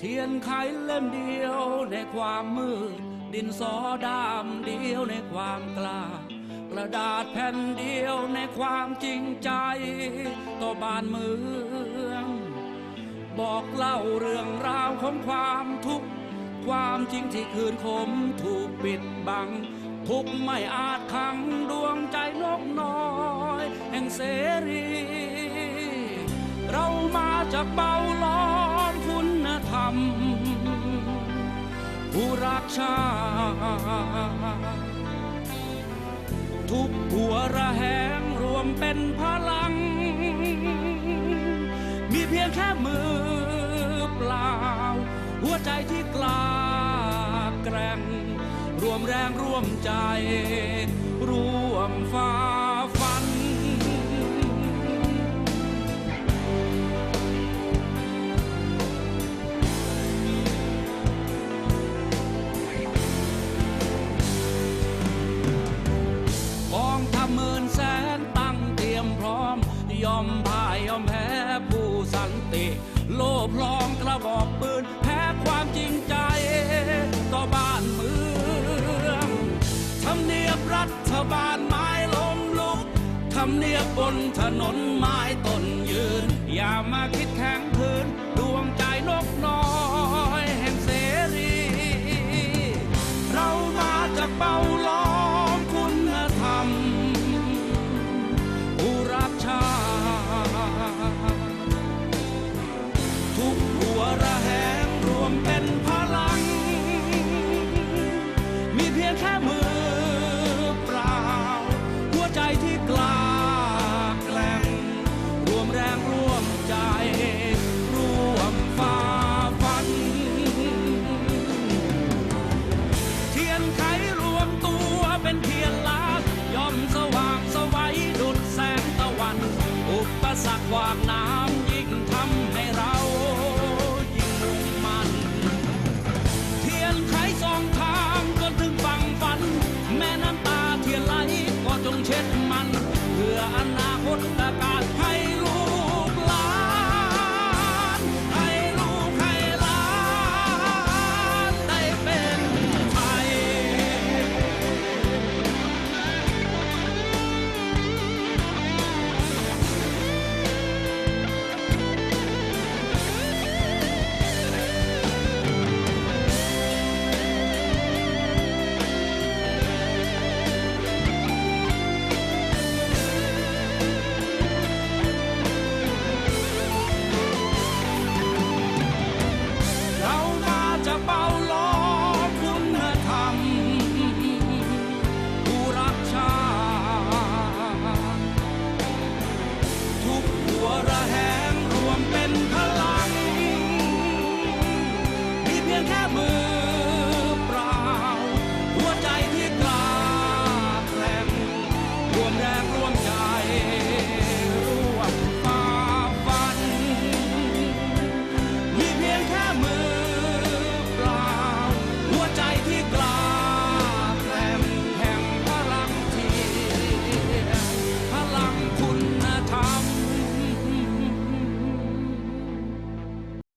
เทียนไขเล่มเดียวในความมืด ดินสอดามเดียวในความกล้ากระดาษแผ่นเดียวในความจริงใจ ต่อบ้านเมือง บอกเล่าเรื่องราวของความทุกข์ความจริงที่คืนคมถูกปิดบัง ทุกไม่อาจขังดวงใจนกน้อย แห่งเสรี เรามาจากเบาล้อ คุณธรรมผู้รักชาติทุกหัวระแหงรวมเป็นพลัง มีเพียงแค่มือเปล่า หัวใจที่กล้าแกร่ง รวมแรงร่วมใจ ร่วมฝ่า อมพ่ายยอมแพ้ผู้สันติ โลภลองกระบอกปืน แพ้ความจริงใจ ต่อบ้านเมืองทำเนียบรัฐบาลไม้ล้มลุกทำเนียบบนถนนไม้ต้นยืน อย่ามาคิดแข็งพื้นดวงใจนกน้อย ใจที่กล้าแกล่งรวมแรงร่วมใจ ร่วมฝ่าฟัน เทียนไขรวมตัวเป็นเทียนลักย่อมสว่างสวัยดุดแสงตะวัน อุปสรรควางนา the